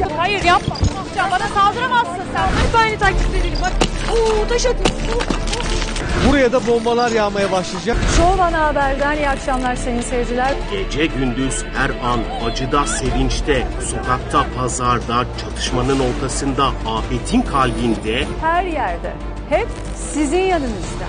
yapacağım. Hayır yapma. Ya bana saldıramazsın sen. Hep aynı taktikte değilim. Bak. Oo taş atıyorsun. Buraya da bombalar yağmaya başlayacak. Şov Ana Haber'den iyi akşamlar sayın seyirciler. Gece gündüz her an acıda sevinçte, sokakta, pazarda, çatışmanın ortasında, afetin kalbinde Her yerde. Hep sizin yanınızda.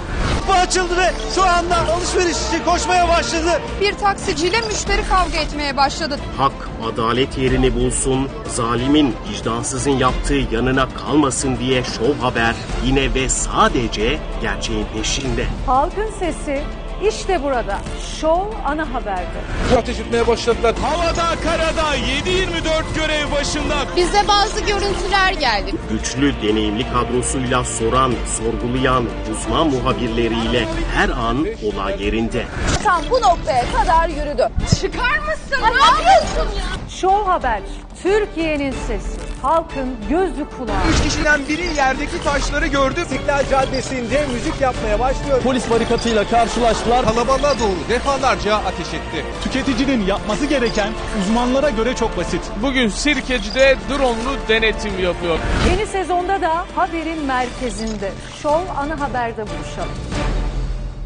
Bu açıldı ve şu anda alışveriş için koşmaya başladı. Bir taksiciyle müşteri kavga etmeye başladı. hak, adalet yerini bulsun, zalimin, vicdansızın yaptığı yanına kalmasın diye Şov Haber yine ve sadece gerçeğin peşinde. Halkın sesi işte burada. Şov Ana Haber'de. ateş etmeye başladılar. Havada, karada 7-24 görev başında. Bize bazı görüntüler geldi. Güçlü, deneyimli kadrosuyla soran, sorgulayan uzman muhabirleriyle her an olay yerinde. Tam bu noktaya kadar yürüdü. Çıkar mısın? Ne yapıyorsun ya? Şov Haber. Türkiye'nin sesi. Halkın gözü kulağı. Üç kişiden biri yerdeki taşları gördü. İstiklal Caddesi'nde müzik yapmaya başlıyor. Polis barikatıyla karşılaştılar. Kalabalığa doğru defalarca ateş etti. Tüketicinin yapması gereken uzmanlara göre çok basit. Bugün Sirkeci'de drone'lu denetim yapıyor. Yeni sezonda da haberin merkezinde. Şov Ana Haber'de buluşalım.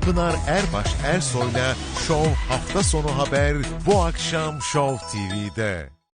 Pınar Erbaş Ersoy'la Show hafta sonu haber bu akşam Show TV'de.